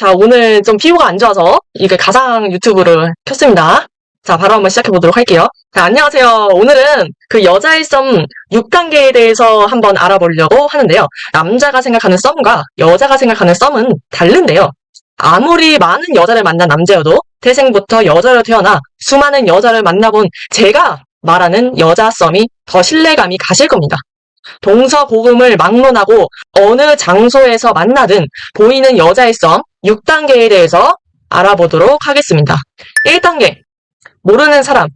자, 오늘 좀 피부가 안 좋아서 이게 가상 유튜브를 켰습니다. 자, 바로 한번 시작해 보도록 할게요. 자, 안녕하세요. 오늘은 그 여자의 썸 6단계에 대해서 한번 알아보려고 하는데요. 남자가 생각하는 썸과 여자가 생각하는 썸은 다른데요. 아무리 많은 여자를 만난 남자여도 태생부터 여자로 태어나 수많은 여자를 만나본 제가 말하는 여자 썸이 더 신뢰감이 가실 겁니다. 동서고금을 막론하고 어느 장소에서 만나든 보이는 여자의 썸 6단계에 대해서 알아보도록 하겠습니다. 1단계 모르는 사람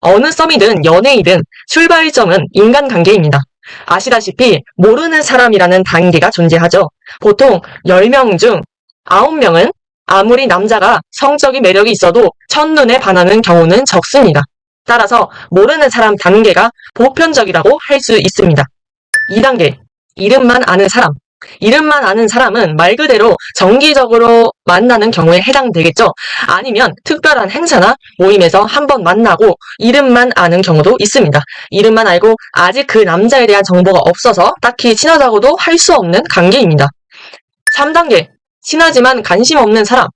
어느 썸이든 연애이든 출발점은 인간관계입니다. 아시다시피 모르는 사람이라는 단계가 존재하죠. 보통 10명 중 9명은 아무리 남자가 성적인 매력이 있어도 첫눈에 반하는 경우는 적습니다. 따라서 모르는 사람 단계가 보편적이라고 할 수 있습니다. 2단계 이름만 아는 사람 이름만 아는 사람은 말 그대로 정기적으로 만나는 경우에 해당되겠죠. 아니면 특별한 행사나 모임에서 한번 만나고 이름만 아는 경우도 있습니다. 이름만 알고 아직 그 남자에 대한 정보가 없어서 딱히 친하다고도 할 수 없는 관계입니다. 3단계 친하지만 관심 없는 사람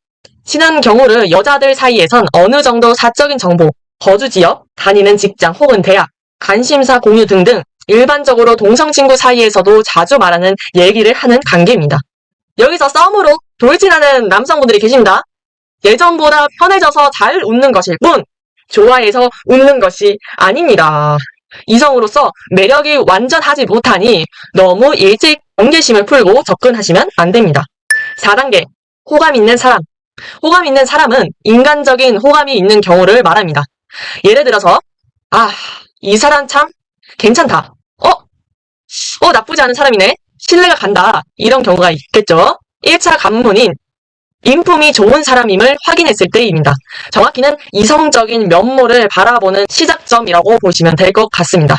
친한 경우를 여자들 사이에선 어느 정도 사적인 정보, 거주 지역, 다니는 직장 혹은 대학, 관심사 공유 등등 일반적으로 동성 친구 사이에서도 자주 말하는 얘기를 하는 관계입니다. 여기서 썸으로 돌진하는 남성분들이 계십니다. 예전보다 편해져서 잘 웃는 것일 뿐, 좋아해서 웃는 것이 아닙니다. 이성으로서 매력이 완전하지 못하니 너무 일찍 경계심을 풀고 접근하시면 안 됩니다. 4단계, 호감 있는 사람. 호감 있는 사람은 인간적인 호감이 있는 경우를 말합니다. 예를 들어서, 아, 이 사람 참 괜찮다. 어? 어, 나쁘지 않은 사람이네. 신뢰가 간다. 이런 경우가 있겠죠. 1차 관문인 인품이 좋은 사람임을 확인했을 때입니다. 정확히는 이성적인 면모를 바라보는 시작점이라고 보시면 될 것 같습니다.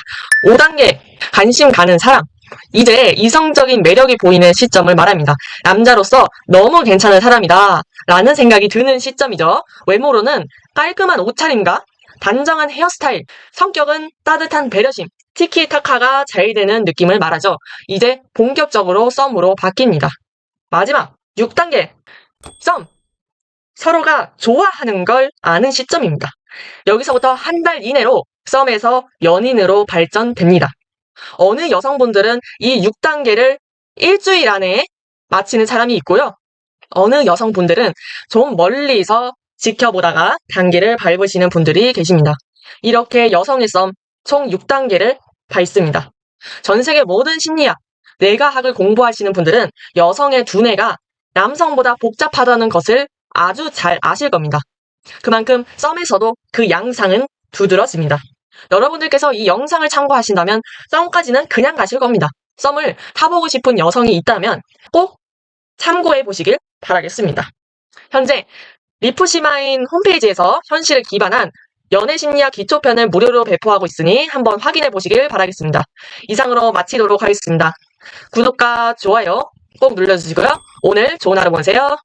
5단계 관심 가는 사람. 이제 이성적인 매력이 보이는 시점을 말합니다. 남자로서 너무 괜찮은 사람이다. 라는 생각이 드는 시점이죠. 외모로는 깔끔한 옷차림과 단정한 헤어스타일, 성격은 따뜻한 배려심, 티키타카가 잘 되는 느낌을 말하죠. 이제 본격적으로 썸으로 바뀝니다. 마지막 6단계 썸 서로가 좋아하는 걸 아는 시점입니다. 여기서부터 한 달 이내로 썸에서 연인으로 발전됩니다. 어느 여성분들은 이 6단계를 일주일 안에 마치는 사람이 있고요. 어느 여성분들은 좀 멀리서 지켜보다가 단계를 밟으시는 분들이 계십니다. 이렇게 여성의 썸 총 6단계를 밟습니다. 전 세계 모든 심리학, 뇌과학을 공부하시는 분들은 여성의 두뇌가 남성보다 복잡하다는 것을 아주 잘 아실 겁니다. 그만큼 썸에서도 그 양상은 두드러집니다. 여러분들께서 이 영상을 참고하신다면 썸까지는 그냥 가실 겁니다. 썸을 타보고 싶은 여성이 있다면 꼭 참고해 보시길 바라겠습니다. 현재 리프시마인 홈페이지에서 현실을 기반한 연애 심리학 기초편을 무료로 배포하고 있으니 한번 확인해 보시길 바라겠습니다. 이상으로 마치도록 하겠습니다. 구독과 좋아요 꼭 눌러주시고요. 오늘 좋은 하루 보내세요.